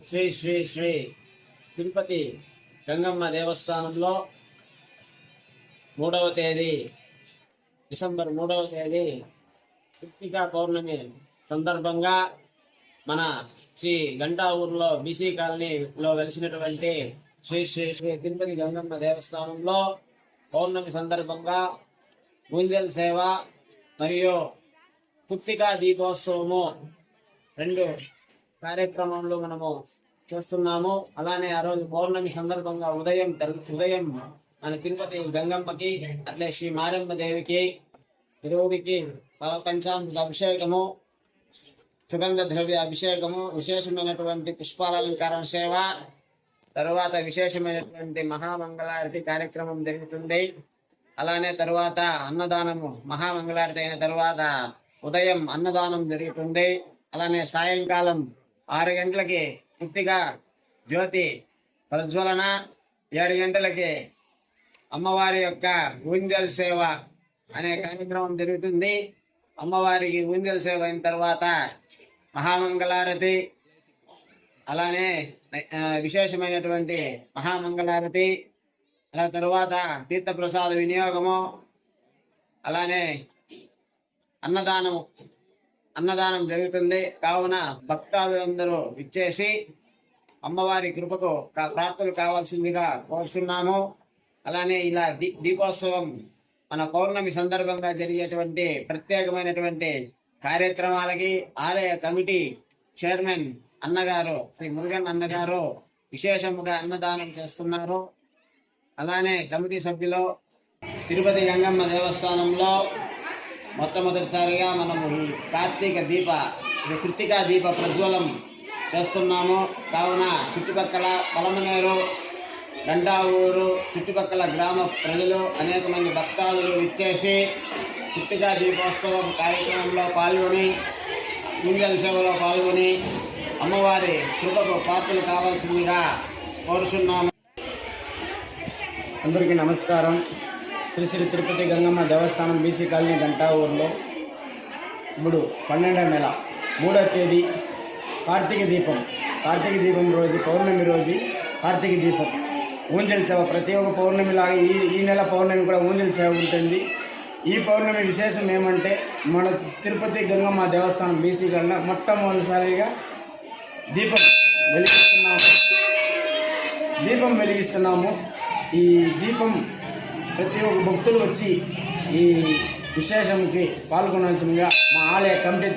శ్రీ శ్రీ శ్రీ తిరుపతి గంగమ్మ దేవస్థానంలో మూడవ తేదీ డిసెంబర్ మూడవ తేదీ కృత్తికా పౌర్ణమి సందర్భంగా మన శ్రీ గంటా ఊర్లో బీసీ కాలనీలో వెలిసినటువంటి శ్రీ శ్రీ శ్రీ తిరుపతి గంగమ్మ దేవస్థానంలో పౌర్ణమి సందర్భంగా గుంజల్ సేవ మరియు పుత్తికా దీపోత్సవము రెండు కార్యక్రమంలో మనము చేస్తున్నాము. అలానే ఆ రోజు పౌర్ణమి సందర్భంగా ఉదయం ఉదయం మన తిరుపతి గంగమ్మకి అట్లే శ్రీ మారమ్మ దేవికి ఇరువురికి పంచామృత అభిషేకము సుగంధ ద్రవ్య అభిషేకము విశేషమైనటువంటి పుష్పాలంకారం సేవ తరువాత విశేషమైనటువంటి మహామంగళారతి కార్యక్రమం జరుగుతుంది. అలానే తరువాత అన్నదానము మహామంగళారతి అయిన తరువాత ఉదయం అన్నదానం జరుగుతుంది. అలానే సాయంకాలం ఆరు గంటలకి పూర్తిగా జ్యోతి ప్రజ్వలన ఏడు గంటలకి అమ్మవారి యొక్క ఊంజల్ సేవ అనే కార్యక్రమం జరుగుతుంది. అమ్మవారికి ఊంజల్ సేవ అయిన తర్వాత మహామంగళారతి అలానే విశేషమైనటువంటి మహామంగళారతి అలా తరువాత తీర్థప్రసాద వినియోగము అలానే అన్నదానము అన్నదానం జరుగుతుంది. కావున భక్తాదులందరూ ఇచ్చేసి అమ్మవారి కృపకు కా- ప్రాప్తులు కావాల్సిందిగా కోరుతున్నాము అలానే ఇలా దీపోత్సవం మన పౌర్ణమి సందర్భంగా జరిగేటువంటి ప్రత్యేకమైనటువంటి కార్యక్రమాలకి ఆలయ కమిటీ చైర్మన్ అన్నగారు శ్రీ మురుగన్ అన్నగారు విశేషముగా అన్నదానం చేస్తున్నారు. అలానే కమిటీ సభ్యులు తిరుపతి గంగమ్మ దేవస్థానంలో మొట్టమొదటిసారిగా మనము ఈ కార్తీక దీప ఇది కృతికా దీప ప్రజ్వలం చేస్తున్నాము. కావున చుట్టుపక్కల పొలమనేరు దండావూరు చుట్టుపక్కల గ్రామ ప్రజలు అనేక మంది భక్తాదులు ఇచ్చేసి కృతికా దీపోత్సవం కార్యక్రమంలో పాల్గొని గుంజల సేవలో పాల్గొని అమ్మవారి కృపకు పాత్రలు కావాల్సిందిగా కోరుచున్నాము. అందరికీ నమస్కారం. శ్రీ శ్రీ తిరుపతి గంగమ్మ దేవస్థానం బీసీ కాలనీ గంటా ఊర్లో ఇప్పుడు పన్నెండవ నెల మూడో తేదీ కార్తీక దీపం. కార్తీక దీపం రోజు పౌర్ణమి రోజు కార్తీక దీపం. ఊంజల సేవ ప్రతి ఒక్క పౌర్ణమిలాగా ఈ ఈ నెల పౌర్ణమి కూడా ఊంజల సేవ ఉంటుంది. ఈ పౌర్ణమి విశేషం ఏమంటే మన తిరుపతి గంగమ్మ దేవస్థానం బీసీ కన్నా మొట్టమొదటిసారిగా దీపం వెలిగిస్తున్నాము. దీపం వెలిగిస్తున్నాము. ఈ దీపం ప్రతి ఒక్క భక్తులు వచ్చి ఈ విశేషంకి పాల్గొనాల్సిందిగా మా ఆలయ కమిటీ